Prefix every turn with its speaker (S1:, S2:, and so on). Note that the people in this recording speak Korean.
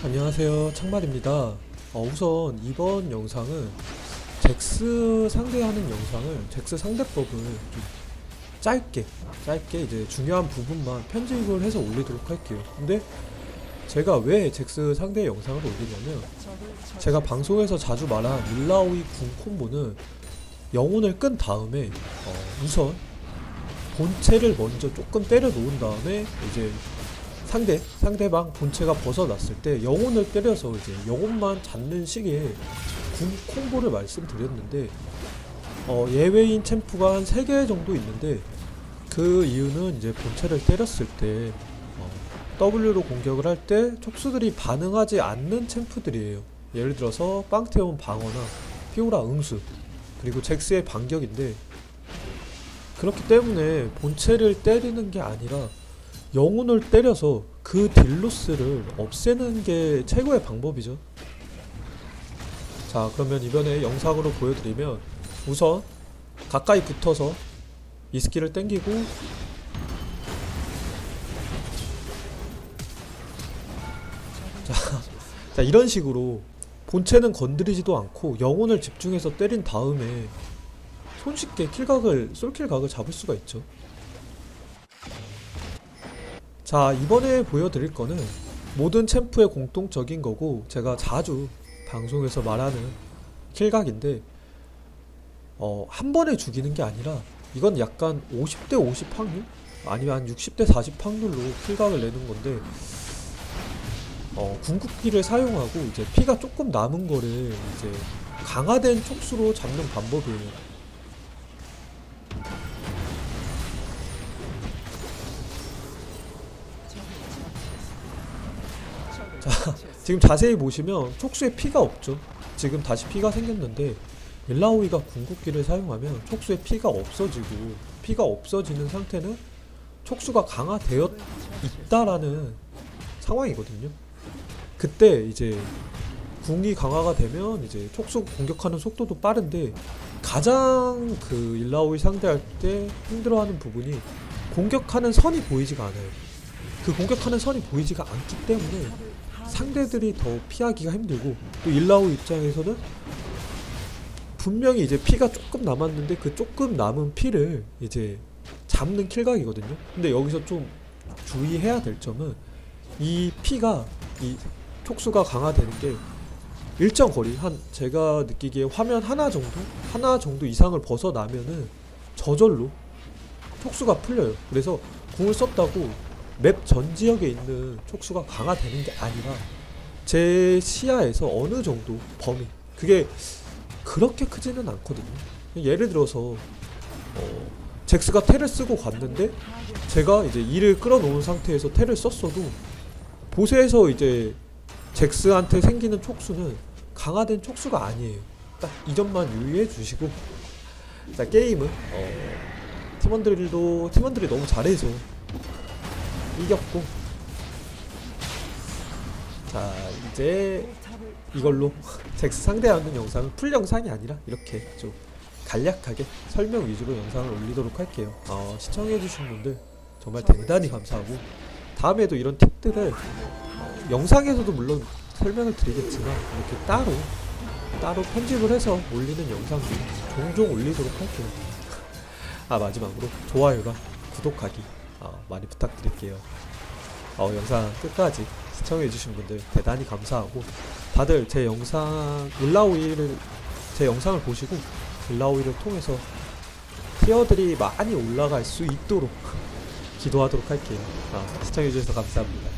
S1: 안녕하세요. 창말입니다. 어, 우선 이번 영상은 잭스 상대하는 영상을 잭스 상대법을 좀 짧게 짧게 이제 중요한 부분만 편집을 해서 올리도록 할게요. 근데 제가 왜 잭스 상대 영상을 올리냐면 제가 방송에서 자주 말한 밀라오이 궁 콤보는 영혼을 끈 다음에 어, 우선 본체를 먼저 조금 때려 놓은 다음에 이제 상대 상대방 본체가 벗어났을 때 영혼을 때려서 이제 영혼만 잡는 식의 군 콤보를 말씀드렸는데 어, 예외인 챔프가 한 3개 정도 있는데 그 이유는 이제 본체를 때렸을 때 어, W로 공격을 할 때 촉수들이 반응하지 않는 챔프들이에요. 예를 들어서 빵테온 방어나 피오라 응수 그리고 잭스의 반격인데 그렇기 때문에 본체를 때리는 게 아니라 영혼을 때려서 그 딜로스를 없애는 게 최고의 방법이죠. 자, 그러면 이번에 영상으로 보여드리면 우선 가까이 붙어서 이 스킬을 땡기고 자, 자 이런 식으로 본체는 건드리지도 않고 영혼을 집중해서 때린 다음에 손쉽게 킬각을 솔킬 각을 잡을 수가 있죠. 자 이번에 보여드릴 거는 모든 챔프의 공통적인 거고 제가 자주 방송에서 말하는 킬각인데 어, 한 번에 죽이는 게 아니라 이건 약간 50대 50 확률? 아니면 한 60대 40 확률로 킬각을 내는 건데 어, 궁극기를 사용하고 이제 피가 조금 남은 거를 이제 강화된 촉수로 잡는 방법이에요. 자, 지금 자세히 보시면 촉수에 피가 없죠. 지금 다시 피가 생겼는데 일라오이가 궁극기를 사용하면 촉수에 피가 없어지고 피가 없어지는 상태는 촉수가 강화되어 있다라는 상황이거든요. 그때 이제 궁이 강화가 되면 이제 촉수 공격하는 속도도 빠른데 가장 그 일라오이 상대할 때 힘들어하는 부분이 공격하는 선이 보이지가 않아요. 그 공격하는 선이 보이지가 않기 때문에 상대들이 더 피하기가 힘들고 또 일라오 입장에서는 분명히 이제 피가 조금 남았는데 그 조금 남은 피를 이제 잡는 킬각이거든요. 근데 여기서 좀 주의해야 될 점은 이 피가 이 촉수가 강화되는 게 일정 거리 한 제가 느끼기에 화면 하나 정도 하나 정도 이상을 벗어나면은 저절로 촉수가 풀려요. 그래서 궁을 썼다고 맵 전 지역에 있는 촉수가 강화되는 게 아니라 제 시야에서 어느 정도 범위 그게 그렇게 크지는 않거든요. 예를 들어서 어, 잭스가 텔을 쓰고 갔는데 제가 이제 이를 끌어놓은 상태에서 텔을 썼어도 보세에서 이제 잭스한테 생기는 촉수는 강화된 촉수가 아니에요. 딱 이 점만 유의해 주시고 자 게임은 어, 팀원들도 팀원들이 너무 잘해서 이겼고. 자 이제 이걸로 잭스 상대하는 영상은 풀 영상이 아니라 이렇게 좀 간략하게 설명 위주로 영상을 올리도록 할게요. 어, 시청해주신 분들 정말 대단히 감사하고 다음에도 이런 팁들을 어, 영상에서도 물론 설명을 드리겠지만 이렇게 따로 따로 편집을 해서 올리는 영상도 종종 올리도록 할게요. 아 마지막으로 좋아요랑 구독하기 어, 많이 부탁드릴게요. 어, 영상 끝까지 시청해주신 분들 대단히 감사하고 다들 제 영상 일라오이를 제 영상을 보시고 일라오이를 통해서 티어들이 많이 올라갈 수 있도록 기도하도록 할게요. 아, 시청해주셔서 감사합니다